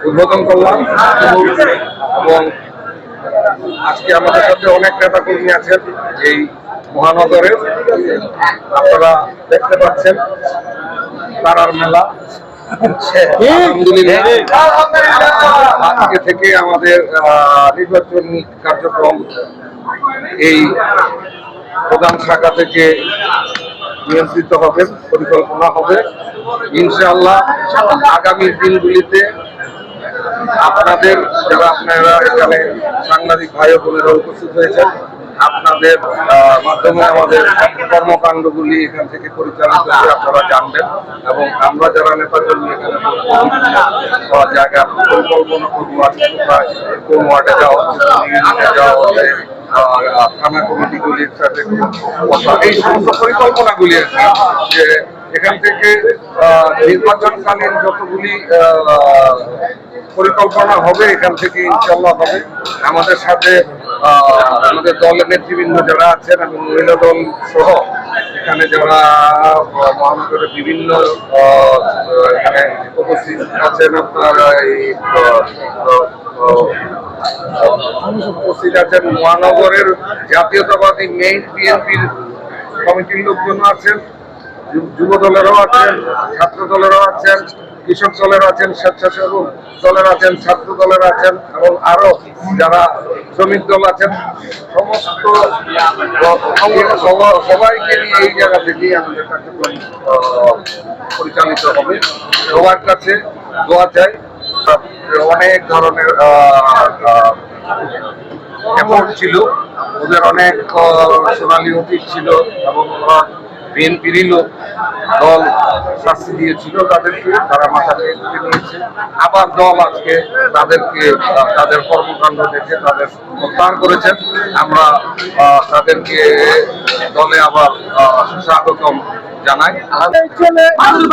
উদ্বোধন করলাম এবং আজকে আমাদের সাথে অনেক নেতা কর্মী আছেন এই মহানগরের আপনারা দেখতে পাচ্ছেন তারার মেলা। আজকে থেকে আমাদের আহ, নির্বাচনী কার্যক্রম এই প্রধান শাখা থেকে নিয়ন্ত্রিত হবে, পরিকল্পনা হবে। ইনশাআল্লাহ আগামী দিনগুলিতে আপনাদের, যারা আপনারা এখানে সাংবাদিক ভাই বোনেরা উপস্থিত হয়েছেন, আপনাদের মাধ্যমে আমাদের কর্মকাণ্ডগুলি এখান থেকে পরিচালিত হয়ে আপনারা জানবেন এবং আমরা যারা নেতাকর্মী এখানে জায়গা পরিকল্পনা করব কোন ওয়ার্ডে যাওয়া হচ্ছে যাওয়া থানা কমিটিগুলির সাথে এই সমস্ত পরিকল্পনাগুলি কি, যে এখান থেকে নির্বাচনকালীন যতগুলি পরিকল্পনা হবে এখান থেকে ইনশাল্লাহ হবে। আমাদের সাথে আমাদের দলের নেতৃবৃন্দ যারা আছেন এবং মহিলা দল সহ এখানে যারা মহানগরের বিভিন্ন এখানে উপস্থিত আছেন আপনার এই উপস্থিত আছেন মহানগরের জাতীয়তাবাদী মেইন বিএনপির কমিটির লোকজন আছেন, যুব দলেরও আছেন ছাত্র দলেরও আছেন, কৃষক দলের আছেন, স্বেচ্ছাসেবক দলের আছেন, ছাত্র দলের আছেন এবং আরও যারা শ্রমিক দল আছেন, সমস্ত সবাইকে নিয়ে এই জায়গা থেকে আমাদের কার্যক্রম পরিচালিত হবে। সবার কাছে দোয়া চাই। অনেক ধরনের এফোর্ট ছিল। ওদের অনেক সোনালি অতীত ছিল এবং বিএনপিরই লোক দল শাস্তি দিয়েছিল তাদেরকে তারা মাথা পেয়ে তুলে নিয়েছে। আবার দল আজকে তাদেরকে তাদের কর্মকাণ্ড দেখে তাদের প্রত্যাহার করেছেন আমরা তাদেরকে দলে আবার স্বাগতম জানাই। আমরা